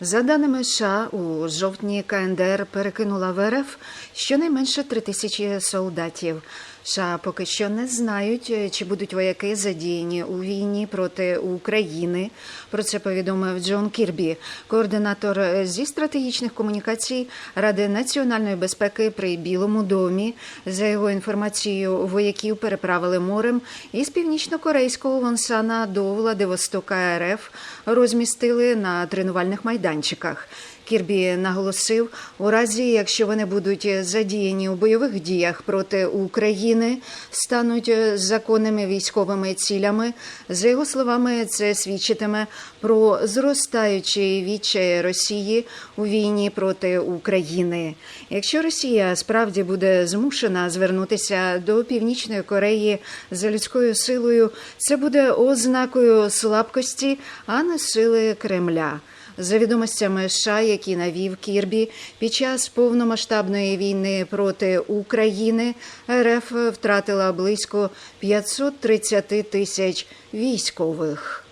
За даними США, у жовтні КНДР перекинула в РФ щонайменше три тисячі солдатів. США поки що не знають, чи будуть вояки задіяні у війні проти України. Про це повідомив Джон Кірбі, координатор зі стратегічних комунікацій Ради національної безпеки при Білому домі. За його інформацією, вояків переправили морем із північно-корейського Вонсана до Владивостока РФ розмістили на тренувальних майданчиках. Кірбі наголосив, у разі, якщо вони будуть задіяні у бойових діях проти України, стануть законними військовими цілями. За його словами, це свідчитиме про зростаючий відчай Росії у війні проти України. Якщо Росія справді буде змушена звернутися до Північної Кореї за людською силою, це буде ознакою слабкості, а не сили Кремля. За відомостями США, які навів Кірбі, під час повномасштабної війни проти України РФ втратила близько 530 тисяч військових.